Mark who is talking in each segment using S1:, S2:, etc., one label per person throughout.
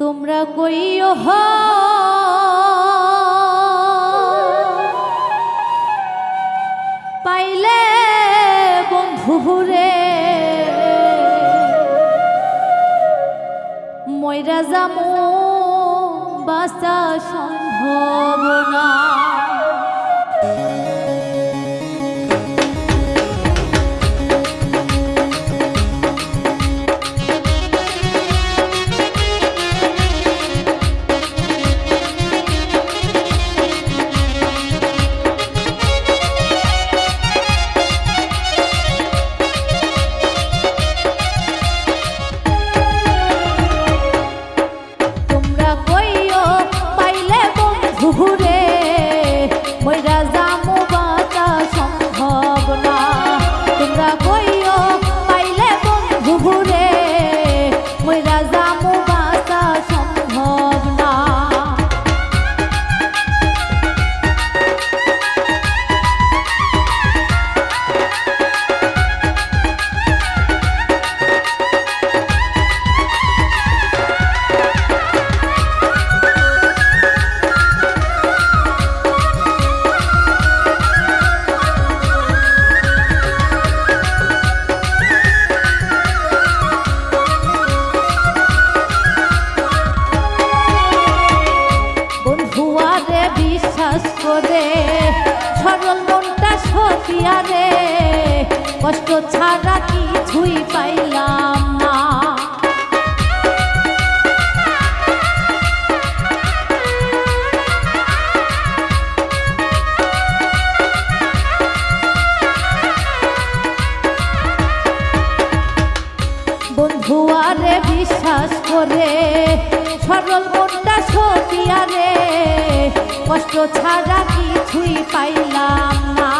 S1: তোমরা কইও হ। পাইলে বন্ধুরে ময়রা জামু বাঁচা সম্ভব না। সরল মনটা সতিয়ারে কষ্ট ছাড়া কিছুই পাইলাম বিশ্বাস করে সরল মনটা সতিয়ারে কষ্ট ছাড়া কিছুই পাইলাম না।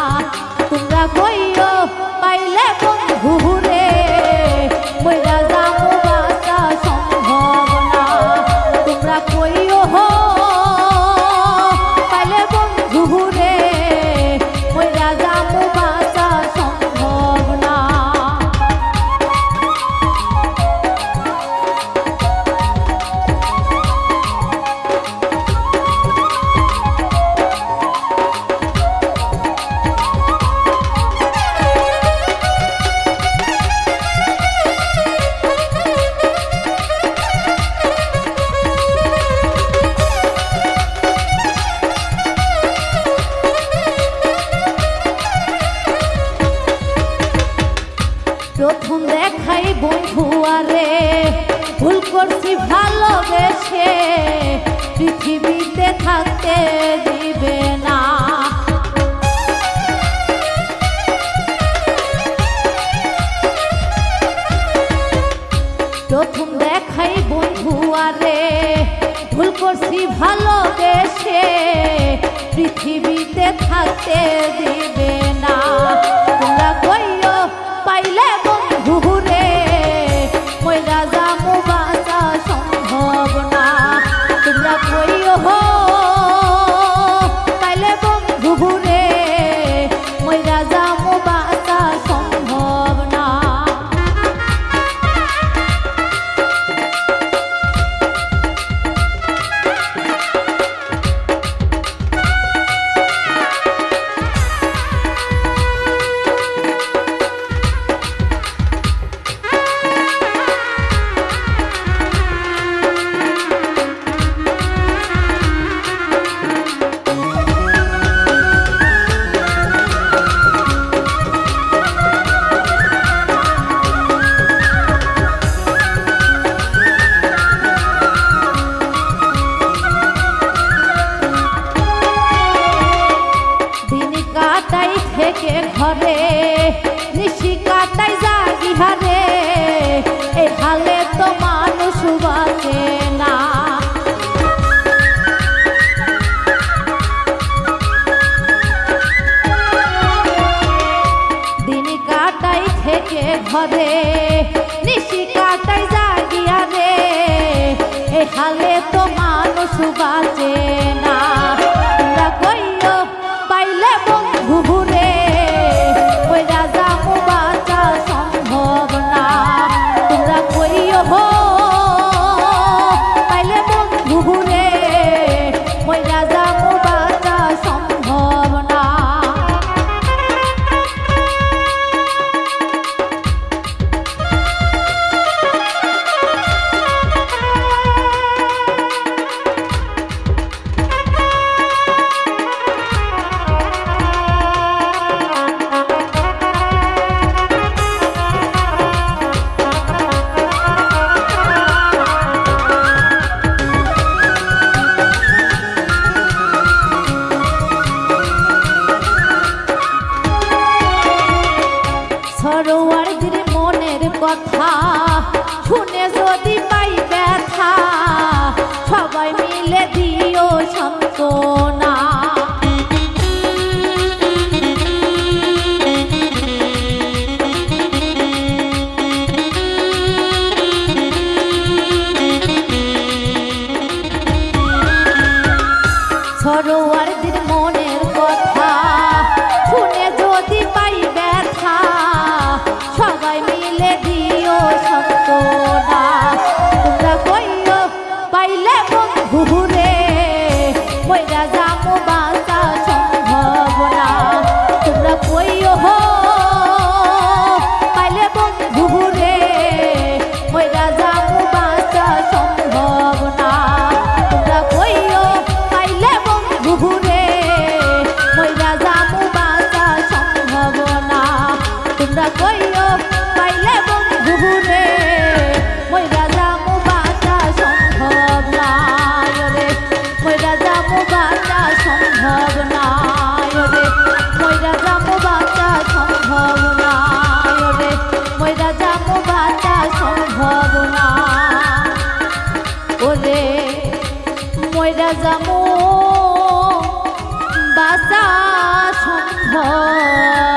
S1: তোমরা কইও পাইলে বন্ধুরে মইরা যাব বাসা সম্ভব না। তোমরা কইও বন্ধু আরে ভুল করছি ভালোবেসে, পৃথিবীতে থাকতে দিবে না। প্রথম দেখাই বন্ধু আরে ভুল করছি ভালোবেসে, পৃথিবীতে থাকতে দিবে না। তোমরা থেকে ঘরে নিশি কাটাই জাগি হারে এ হালে তো মানুষ বাঁচে না। দিন কাটাই থেকে ঘরে নিশি কাটাই জাগিয়া রে এ হালে তো মানুষ বাঁচে তরোয়ার মনের কথা। শুনে যদি পাই ময়রা যাব বাসা সম্ভব